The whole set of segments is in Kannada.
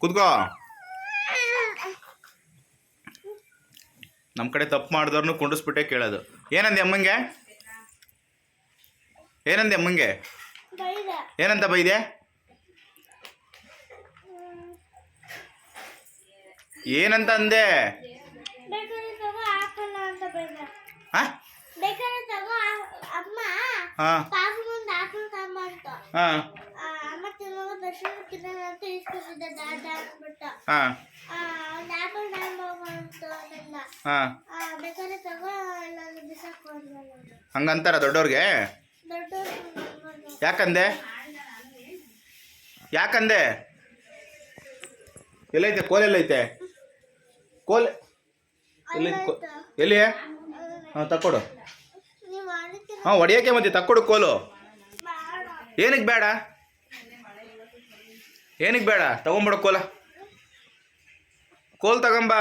ಕುತ್ಕೋ. ನಮ್ಮ ಕಡೆ ತಪ್ಪು ಮಾಡಿದವ್ರನ್ನೂ ಕುಂಡಿಸ್ಬಿಟ್ಟೆ ಕೇಳೋದು. ಏನಂದೆ ಅಮ್ಮಂಗೆ? ಏನಂದೆ ಅಮ್ಮಂಗೆ? ಏನಂತ ಬೈದೆ? ಏನಂತ ಅಂದೆ? ಹಾಂ? ಹಾ. ಹಾ. ಹಾಂ. ಹಂಗಂತಾರ ದೊಡ್ಡವ್ರಿಗೆ? ದೊಡ್ಡವ್ರು ಯಾಕಂದೆ? ಯಾಕಂದೆ? ಎಲ್ಲೈತೆ? ಕೋಲ್ ಎಲ್ಲೈತೆ? ಕೋಲ್ ಎಲ್ಲೈತೆ ಎಲ್ಲಿ? ಹಾಂ ತಕ್ಕೊಡು. ಹಾಂ ಹೊಡಿಯೋಕೆ ಮತ್ತೆ ತಕ್ಕೊಡು ಕೋಲು. ಏನಕ್ಕೆ ಬೇಡ? ಏನಕ್ಕೆ ಬೇಡ? ತಗೊಂಬಿಡ ಕೋಲ. ಕೋಲ್ ತಗೊಂಬ.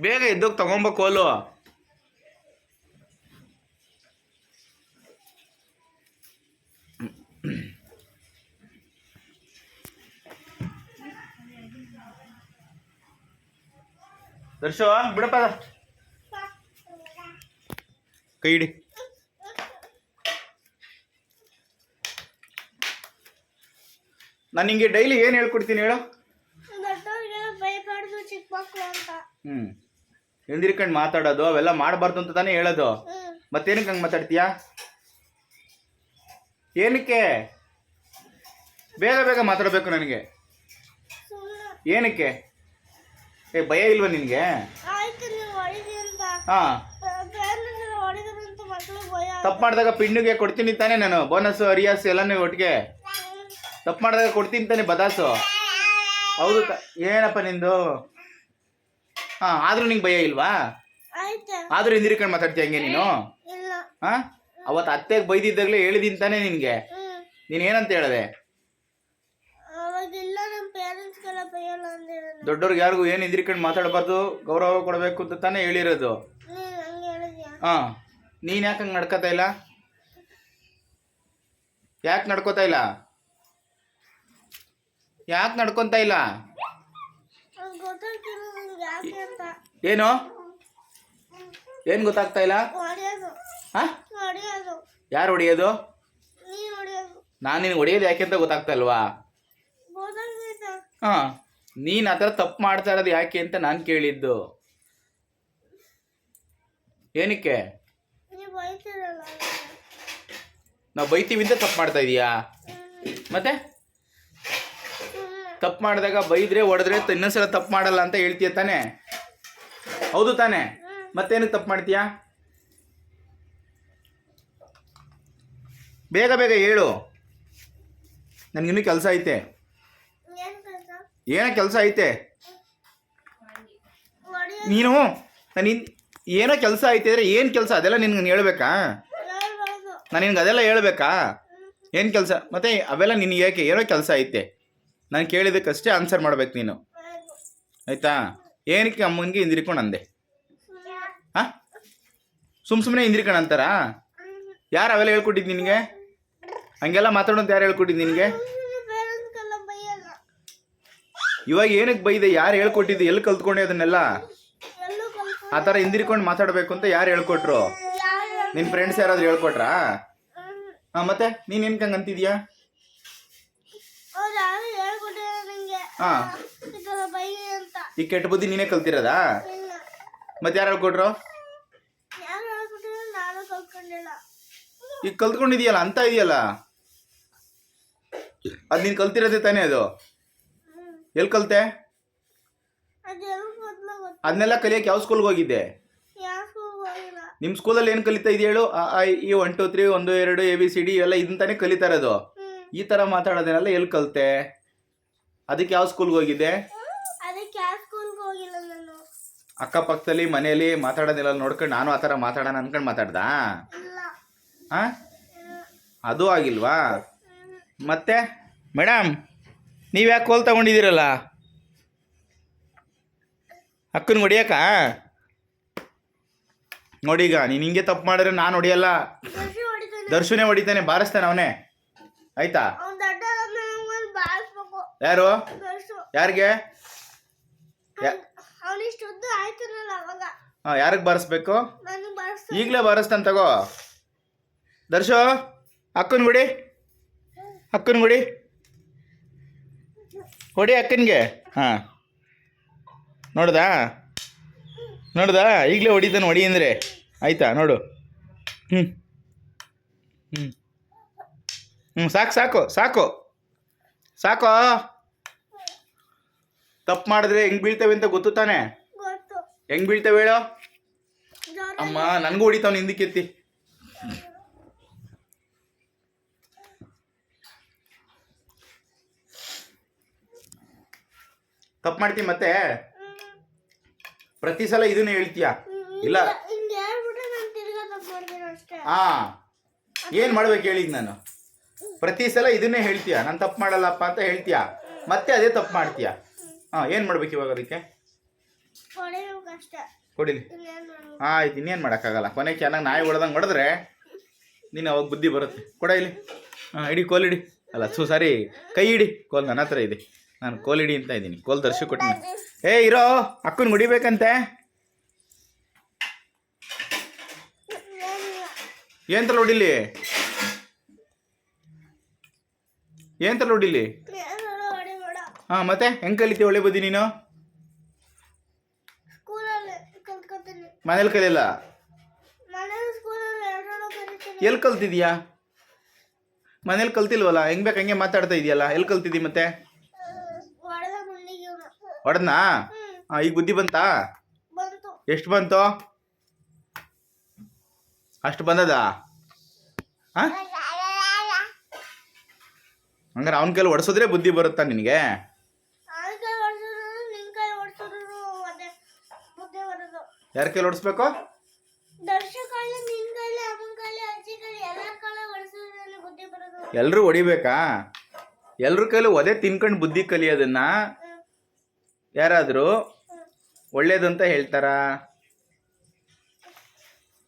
ಬೇಗ ಇದ್ದಕ್ಕೆ ತಗೊಂಬ ಕೋಲು. ದರ್ಶೋ ಬಿಡಪ್ಪ. ಕೈ ಹಿಡಿ. ನಾನು ನಿಂಗೆ ಡೈಲಿ ಏನು ಹೇಳ್ಕೊಡ್ತೀನಿ ಹೇಳು? ಭಯಪಡ್ದು ಚಿಕ್ಕ ಮಕ್ಕಳು ಅಂತ. ಹ್ಞೂ ಹಿಂದಿರ್ಕಂಡು ಮಾತಾಡೋದು ಅವೆಲ್ಲ ಮಾಡಬಾರ್ದು ಅಂತ ತಾನೇ ಹೇಳೋದು. ಮತ್ತೇನಕ್ಕೆ ಹಂಗೆ ಮಾತಾಡ್ತೀಯಾ? ಏನಕ್ಕೆ? ಬೇಗ ಬೇಗ ಮಾತಾಡಬೇಕು ನನಗೆ. ಏನಕ್ಕೆ? ಏ ಭಯ ಇಲ್ವಾ ನಿನಗೆ? ಹಾಂ. ತಪ್ಪು ಮಾಡಿದಾಗ ಪಿಂಡಿಗೆ ಕೊಡ್ತೀನಿ ತಾನೇ ನಾನು. ಬೋನಸ್ಸು ಅರಿಯಾಸ್ ಎಲ್ಲನೂ ಒಟ್ಟಿಗೆ. ತಪ್ಪು ಮಾಡಿದಾಗ ಕೊಡ್ತೀನಿ ತಾನೆ ಬದಾಸು. ಹೌದು ಏನಪ್ಪ ನಿಂದು? ಹಾಂ ಆದರೂ ನಿಂಗೆ ಭಯ ಇಲ್ವಾ? ಆದರೂ ಹಿಂದಿರ್ಕೊಂಡು ಮಾತಾಡ್ತೀಯ ಹಂಗೆ ನೀನು? ಹಾಂ? ಅವತ್ತು ಅತ್ತೆಗೆ ಬೈದಿದ್ದಾಗಲೇ ಹೇಳಿದೀನಿ ತಾನೆ ನಿನಗೆ. ನೀನ್ ಏನಂತ ಹೇಳಿದೆ? ದೊಡ್ಡವ್ರಿಗೆ ಯಾರಿಗೂ ಏನು ಹಿಂದಿರ್ಕೊಂಡು ಮಾತಾಡಬಾರ್ದು ಗೌರವ ಕೊಡಬೇಕು ಅಂತ ತಾನೇ ಹೇಳಿರೋದು. ಹಾಂ. ನೀನು ಯಾಕೆ ಹಂಗೆ ನಡ್ಕೋತಾ ಇಲ್ಲ? ಯಾಕೆ ನಡ್ಕೋತಾ ಇಲ್ಲ? ಯಾಕೆ ನಡ್ಕೊಂತ ಇಲ್ಲ? ಏನು? ಏನು ಗೊತ್ತಾಗ್ತಾ ಇಲ್ಲ? ಯಾರು ಹೊಡಿಯೋದು? ನೀನು ನಿನ್ಗೆ ಹೊಡಿಯೋದು ಯಾಕೆ ಅಂತ ಗೊತ್ತಾಗ್ತಾ ಇಲ್ವಾ? ಹಾ. ನೀನು ಆ ಥರ ತಪ್ಪು ಮಾಡ್ತಾ ಇರೋದು ಯಾಕೆ ಅಂತ ನಾನು ಕೇಳಿದ್ದು. ಏನಕ್ಕೆ? ನೀವು ಬೈತೀವಿ ಅಂತ ತಪ್ಪು ಮಾಡ್ತಾ ಇದೀಯಾ? ಮತ್ತೆ? ತಪ್ಪು ಮಾಡಿದಾಗ ಬೈದ್ರೆ ಹೊಡೆದ್ರೆ ಇನ್ನೊಂದ್ಸಲ ತಪ್ಪು ಮಾಡಲ್ಲ ಅಂತ ಹೇಳ್ತೀಯ ತಾನೆ? ಹೌದು ತಾನೆ? ಮತ್ತೇನಕ್ಕೆ ತಪ್ಪು ಮಾಡ್ತೀಯಾ? ಬೇಗ ಬೇಗ ಹೇಳು. ನನಗಿನ್ನೂ ಕೆಲಸ ಐತೆ. ಏನು ಕೆಲಸ ಐತೆ. ನೀನು, ನಾನು ಏನೋ ಕೆಲಸ ಐತೆ ಅಂದರೆ ಏನು ಕೆಲಸ? ಅದೆಲ್ಲ ನಿನ್ಗೆ ಹೇಳ್ಬೇಕಾ? ನಾನು ನಿನ್ಗೆ ಅದೆಲ್ಲ ಹೇಳ್ಬೇಕಾ? ಏನು ಕೆಲಸ? ಮತ್ತೆ ಅವೆಲ್ಲ ನಿನಗೆ ಏಕೆ ಏನೋ ಕೆಲಸ ಐತೆ. ನಾನು ಕೇಳಿದ್ದಕ್ಕಷ್ಟೇ ಆನ್ಸರ್ ಮಾಡ್ಬೇಕು ನೀನು. ಆಯ್ತಾ? ಏನಕ್ಕೆ ಅಮ್ಮನಿಗೆ ಹಿಂದಿರ್ಕೊಂಡು ಅಂದೆ ಹಾ? ಸುಮ್ಮ ಸುಮ್ಮನೆ ಹಿಂದಿರ್ಕೊಂಡು ಅಂತಾರಾ ಯಾರು ಅವೆಲ್ಲ ಹೇಳ್ಕೊಟ್ಟಿದ್ದು ನಿನಗೆ? ಹಂಗೆಲ್ಲ ಮಾತಾಡೋದು ಯಾರು ಹೇಳ್ಕೊಟ್ಟಿದ್ದು ನಿನಗೆ? ಇವಾಗ ಏನಕ್ಕೆ ಬೈದೆ? ಯಾರು ಹೇಳ್ಕೊಟ್ಟಿದ್ದು? ಎಲ್ಲಿ ಕಲ್ತ್ಕೊಂಡೆ ಅದನ್ನೆಲ್ಲ? ಆ ಥರ ಹಿಂದಿರ್ಕೊಂಡು ಮಾತಾಡಬೇಕು ಅಂತ ಯಾರು ಹೇಳ್ಕೊಟ್ರು? ನಿನ್ನ ಫ್ರೆಂಡ್ಸ್ ಯಾರಾದ್ರು ಹೇಳ್ಕೊಟ್ರಾ? ಹಾಂ, ಮತ್ತೆ ನೀನು ಏನಕ್ಕೆ ಹಂಗೆ ಅಂತಿದ್ಯಾ ಅವ್ರು ಯಾರು ಹೇಳ್ಕೊಟ್ಟಿಲ್ಲ ನಿಂಗೆ ಹಾಂ. ಈ ಕೆಟ್ಟ ಬುದ್ಧಿ ನೀನೇ ಕಲ್ತಿರೋದಾ? ಮತ್ತೆ ಯಾರು ಹೇಳ್ಕೊಟ್ರು? ಈಗ ಕಲ್ತ್ಕೊಂಡಿದ್ಯಲ್ಲ ಅಂತ ಇದೆಯಲ್ಲ? ಅದು ನೀನು ಕಲ್ತಿರೋದೇ ತಾನೇ ಅದು? ಎಲ್ಲಿ ಕಲ್ತೆ? ಅದನ್ನೆಲ್ಲ ಕಲಿಯೋಕೆ ಯಾವ ಸ್ಕೂಲ್ಗೆ ಹೋಗಿದ್ದೆ? ನಿಮ್ಮ ಸ್ಕೂಲಲ್ಲಿ ಏನು ಕಲಿತಾ ಇದೆಯಾ ಹೇಳು? ಈ ಒನ್ ಟು ತ್ರೀ ಒಂದು ಎರಡು ಎ ಬಿ ಸಿ ಡಿ ಎಲ್ಲ ಇದನ್ನ ತಾನೇ ಕಲಿತಾ ಇರೋದು. ಈ ಥರ ಮಾತಾಡೋದನ್ನೆಲ್ಲ ಎಲ್ಲಿ ಕಲಿತೆ? ಅದಕ್ಕೆ ಯಾವ ಸ್ಕೂಲ್ಗೆ ಹೋಗಿದ್ದೆ? ಅದಕ್ಕೆ ಯಾವ ಸ್ಕೂಲ್ಗೆ ಹೋಗಿಲ್ಲ ನಾನು. ಅಕ್ಕಪಕ್ಕದಲ್ಲಿ ಮನೆಯಲ್ಲಿ ಮಾತಾಡೋದಿಲ್ಲ ನೋಡ್ಕೊಂಡು ನಾನು ಆ ಥರ ಮಾತಾಡೋಣ ಅನ್ಕೊಂಡು ಮಾತಾಡ್ದಾ? ಹಾಂ ಅದು ಆಗಿಲ್ವಾ? ಮತ್ತೆ? ಮೇಡಮ್ ನೀವು ಯಾಕೆ ಕೋಲ್ ತಗೊಂಡಿದ್ದೀರಲ್ಲ? ಅಕ್ಕನ ಹೊಡಿಯಕ್ಕ? ನೋಡೀಗ ನೀನು ಹಿಂಗೆ ತಪ್ಪು ಮಾಡಿದ್ರೆ ನಾನು ಹೊಡಿಯಲ್ಲ. ದರ್ಶನೇ ಹೊಡಿತಾನೆ. ಬಾರಿಸ್ತಾನೆ ಅವನೇ. ಆಯ್ತಾ? ಯಾರು? ಯಾರಿಗೆ? ಹಾಂ ಯಾರಿಗೆ ಬಾರಿಸ್ಬೇಕು? ಈಗಲೇ ಬಾರಿಸ್ತಾನೆ ತಗೋ. ದರ್ಶು ಅಕ್ಕನ ಗುಡಿ. ಅಕ್ಕನ ಗುಡಿ. ಹೊಡಿ ಅಕ್ಕನಿಗೆ. ಹಾಂ. ನೋಡ್ದಾ? ನೋಡ್ದಾ? ಈಗಲೇ ಹೊಡಿತಾನೆ ಹೊಡಿ ಅಂದರೆ. ಆಯ್ತಾ? ನೋಡು. ಹ್ಞೂ ಹ್ಞೂ ಹ್ಞೂ ಸಾಕು ಸಾಕು ಸಾಕು. ಸಾಕು. ತಪ್ಪು ಮಾಡಿದ್ರೆ ಹೆಂಗ್ ಬೀಳ್ತೇವೆ ಅಂತ ಗೊತ್ತು ತಾನೆ? ಹೆಂಗ್ ಬೀಳ್ತೇವೆ ಹೇಳೋ? ಅಮ್ಮ ನನಗೂ ಹೊಡಿತಾವ್ ಹಿಂದಕ್ಕೆತ್ತಿ ತಪ್ಪು ಮಾಡ್ತೀನಿ ಮತ್ತೆ? ಪ್ರತಿ ಸಲ ಇದನ್ನ ಹೇಳ್ತೀಯ? ಇಲ್ಲ. ಹಾ. ಏನ್ ಮಾಡ್ಬೇಕು ಹೇಳಿದ್ ನಾನು? ಪ್ರತಿ ಸಲ ಇದನ್ನೇ ಹೇಳ್ತೀಯ? ನಾನು ತಪ್ಪು ಮಾಡಲ್ಲಪ್ಪ ಅಂತ ಹೇಳ್ತೀಯ? ಮತ್ತೆ ಅದೇ ತಪ್ಪು ಮಾಡ್ತೀಯ? ಹಾ ಏನು ಮಾಡ್ಬೇಕು ಇವಾಗ ಅದಕ್ಕೆ? ಕೊಡಿಲಿ? ಆಯ್ತು ಇನ್ನೇನು ಮಾಡೋಕ್ಕಾಗಲ್ಲ. ಕೊನೆಗೆ ಚೆನ್ನಾಗಿ ನಾಯಿ ಹೊಡೆದಂಗೆ ಹೊಡೆದ್ರೆ ನೀನು ಅವಾಗ ಬುದ್ಧಿ ಬರುತ್ತೆ. ಕೊಡ ಇಲ್ಲಿ. ಹಾಂ ಇಡಿ ಕೋಲ್ ಇಡಿ ಅಲ್ಲ ಸು ಸಾರಿ. ಕೈ ಇಡಿ ಕೋಲ್ ನನ್ನ ಹತ್ರ ಇದೆ. ನಾನು ಕೋಲ್ ಇಡಿ ಅಂತ ಇದ್ದೀನಿ. ಕೋಲ್ ದರ್ಶಿ ಕೊಟ್ಟಿನಿ. ಏ ಇರೋ ಅಕ್ಕನ ಮುಡಿಬೇಕಂತೆ. ಏನ್ ತಲ ಹೊಡಿಲಿ ಏನ್ ತಲ ಹೊಡಿಲಿ ಹಾಂ ಮತ್ತೆ? ಹೆಂಗ್ ಕಲಿತೀವಿ ಒಳ್ಳೆ ಬುದ್ಧಿ ನೀನು? ಮನೇಲಿ ಕಲಿಯಲ್ಲ? ಎಲ್ಲಿ ಕಲ್ತಿದ್ಯಾ? ಮನೇಲಿ ಕಲ್ತಿಲ್ವಲ್ಲ? ಹೆಂಗ್ ಬೇಕು ಹಂಗೆ ಮಾತಾಡ್ತಾ ಇದೆಯಲ್ಲ? ಎಲ್ಲಿ ಕಲ್ತಿದ್ದಿ ಮತ್ತೆ? ಹೊಡೆದ್ನಾ? ಹಾಂ ಈಗ ಬುದ್ಧಿ ಬಂತಾ? ಎಷ್ಟು ಬಂತು? ಅಷ್ಟು ಬಂದದ? ಹಾಂ? ಹಂಗಾರೆ ಅವನ ಕೈಲಿ ಹೊಡ್ಸಿದ್ರೆ ಬುದ್ಧಿ ಬರುತ್ತಾ ನಿನಗೆ ಅವನ ಕೈ ಹೊಡ್ಸಿದ್ರು ನಿನ್ ಕೈ ಹೊಡ್ಸಿದ್ರು ಅದೇ ಬುದ್ಧಿ ಬರೋದು ಯಾರ ಕೈಲಿ ಓಡಿಸ್ಬೇಕು ಎಲ್ಲರೂ ಹೊಡಿಬೇಕಾ ಎಲ್ಲರ ಕೈಲಿ ಹೊಡ್ಸಿದ್ರೆ ಬುದ್ಧಿ ಬರೋದು ಎಲ್ರೂ ಹೊಡಿಬೇಕಾ ಎಲ್ರ ಕೈಲಿ ಒದೆ ತಿನ್ಕೊಂಡು ಬುದ್ಧಿ ಕಲಿಯೋದನ್ನ. ಯಾರಾದರೂ. ಒಳ್ಳೇದಂತ ಹೇಳ್ತಾರ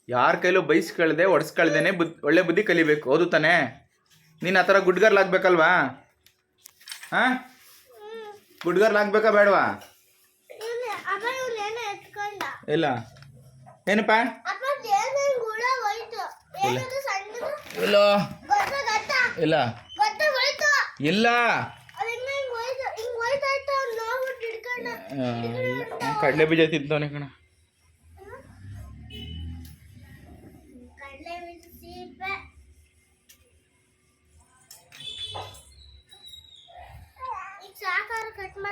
ಯಾರ ಕೈಲೂ ಬೈಸ್ಕಳ್ದೆ ಒಡ್ಸ್ಕಳ್ದೇನೆ ಬುದ್ ಒಳ್ಳೆ ಬುದ್ಧಿ ಕಲಿಬೇಕು ಹೌದು ತಾನೆ ನೀನು ಆ ಥರ ಗುಡ್ಗರ್ಲಾಗ್ಬೇಕಲ್ವಾ ಹಾಂ. ಗುಡ್ಗರ್ಲಾಗ್ಬೇಕಾ ಬೇಡವಾ ಹೋಯ್ತಾ ಏನಪ್ಪ? ಇಲ್ಲ. ಇಲ್ಲ. ಇಲ್ಲ. ಕಡಲೆ ಬೀಜ ತಿಂತವನೆ ಕಣ.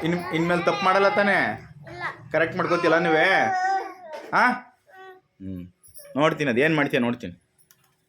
ಇನ್ ಇನ್ಮೇಲೆ ತಪ್ಪು ಮಾಡಲ್ಲ ತಾನೆ? ಇಲ್ಲ. ಕರೆಕ್ಟ್ ಮಾಡ್ಕೋತಿಲ್ಲ ನೀವೇ? ಹಾಂ. ಹ್ಞೂ ನೋಡ್ತೀನಿ ಅದು. ಏನು ಮಾಡ್ತೀಯ ನೋಡ್ತೀನಿ.